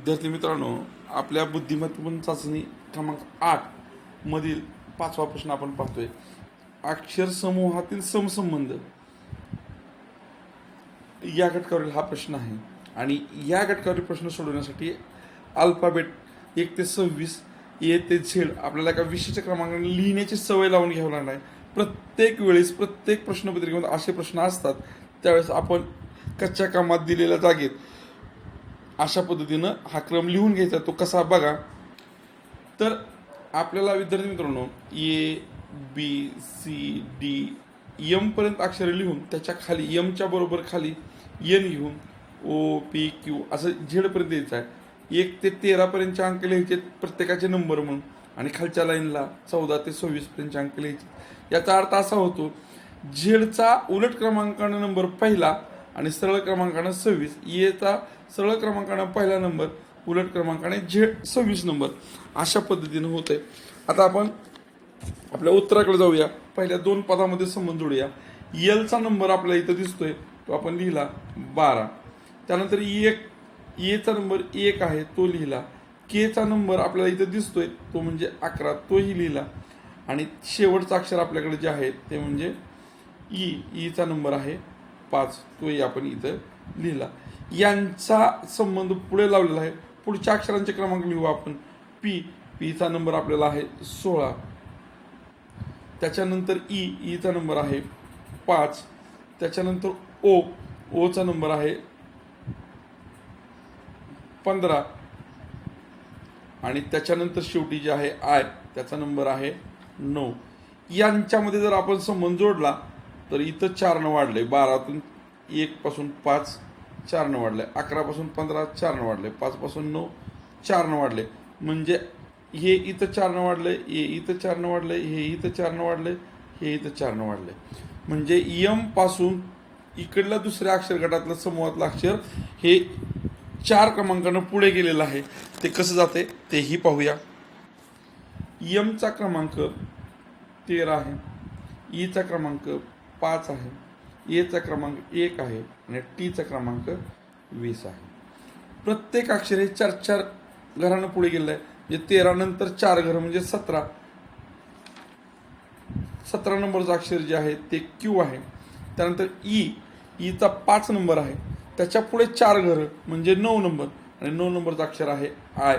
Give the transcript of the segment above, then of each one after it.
विद्यार्थी मित्रांनो आपल्या बुद्धिमत्तेपण चाचणी क्रमांक आठ मधील पाचवा प्रश्न आपण पाहतोय. अक्षर समूहातील समसंबंध. या घटकावरील हा प्रश्न आहे. आणि या घटकावरील प्रश्न सोडवण्यासाठी अल्फाबेट एक ते सव्वीस ए ते झेड आपल्याला एका विशिष्ट क्रमांकाने लिहिण्याची सवय लावून घ्यावी लागणार आहे. प्रत्येक वेळेस प्रत्येक प्रश्नपत्रिकेमध्ये असे प्रश्न असतात त्यावेळेस आपण कच्च्या कामात दिलेल्या जागेत अशा पद्धतीनं हा क्रम लिहून घ्यायचा तो कसा बघा. तर आपल्याला विद्यार्थी मित्रांनो A B C D M पर्यंत अक्षरे लिहून त्याच्याखाली यमच्या बरोबर खाली एन घेऊन ओ पी क्यू असं झेडपर्यंत यायचं आहे. एक ते तेरापर्यंतचे अंक लिहायचे प्रत्येकाचे नंबर म्हणून. आणि खालच्या लाईनला चौदा ते सव्वीसपर्यंतचे अंक लिहायचे याचा अर्थ असा होतो झेडचा उलट क्रमांकानं नंबर पहिला आणि सरळ क्रमांकानं सव्वीस. इयता सरळ क्रमांकानं पहिला नंबर उलट क्रमांकाने झेड सव्वीस नंबर. अशा पद्धतीनं होत आहे आता आपण आपल्या उत्तराकडे जाऊया. पहिल्या दोन पदामध्ये संबंध जोडूया. एलचा नंबर आपल्याला इथं दिसतोय. तो आपण लिहिला बारा. त्यानंतर एक एचा नंबर एक आहे तो लिहिला. केचा नंबर आपल्याला इथं दिसतोय. तो म्हणजे अकरा. तोही लिहिला. आणि शेवटचं अक्षर आपल्याकडे जे आहे ते म्हणजे e. e ई ईचा नंबर आहे. पाच तोही आपण इथं लिहिला. यांचा संबंध पुढे लावलेला आहे. पुढच्या अक्षरांचे क्रमांक लिहू आपण. पी पीचा नंबर आपल्याला आहे सोळा. त्याच्यानंतर ई ईचा नंबर आहे पाच. त्याच्यानंतर ओ ओचा नंबर आहे पंधरा. आणि त्याच्यानंतर शेवटी जे आहे आय त्याचा नंबर आहे नऊ. यांच्यामध्ये जर आपण संबंध जोडला तर इथं चारनं वाढले बारातून एक पासून पाच चारनं वाढले अकरापासून पंधरा चारनं वाढले पाचपासून नऊ चारनं वाढले म्हणजे हे इथं चारनं वाढले हे इथं चारनं वाढले हे इथं चारनं वाढले हे इथं चारनं वाढले म्हणजे यमपासून इकडल्या दुसऱ्या अक्षर गटातलं समूहातलं अक्षर हे चार क्रमांकानं पुढे गेलेलं आहे. ते कसं जाते तेही पाहूया. यमचा क्रमांक तेरा आहे. ईचा क्रमांक पाच आहे एचा क्रमांक एक आहे आणि टीचा क्रमांक वीस आहे. प्रत्येक अक्षर हे चार चार घरानं पुढे गेलेलं आहे म्हणजे तेरा नंतर चार घरं म्हणजे सतरा. सतरा नंबरचं अक्षर जे आहे ते क्यू आहे. त्यानंतर ई ईचा पाच नंबर आहे. त्याच्या पुढे चार घरं म्हणजे नऊ नंबर. आणि नऊ नंबरचं अक्षर आहे आय.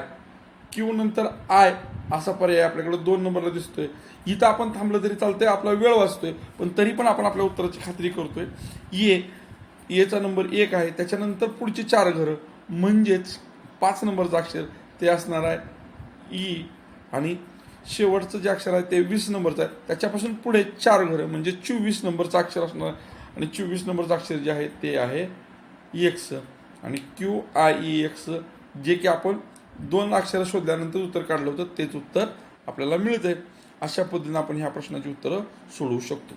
क्यू नंतर आय असा पर्याय आपल्याकडे दोन नंबरला दिसतोय. इथं आपण थांबलं तरी चालतंय आपला वेळ वाचतोय पण तरी पण आपण आपल्या उत्तराची खात्री करतोय. ये येचा नंबर एक आहे त्याच्यानंतर पुढचे चार घरं म्हणजेच पाच नंबरचं अक्षर ते असणार आहे ई आणि शेवटचं जे अक्षर आहे ते वीस नंबरचं आहे. त्याच्यापासून पुढे चार घरं म्हणजे चोवीस नंबरचं अक्षर असणार आहे. आणि चोवीस नंबरचं अक्षर जे आहे ते आहे एक्स आणि क्यू आय ई एक्स जे की आपण दोन अक्षरं शोधल्यानंतर उत्तर काढलं होतं तेच उत्तर आपल्याला मिळतंय. अशा पद्धतीने आपण ह्या प्रश्नाची उत्तरं सोडवू शकतो.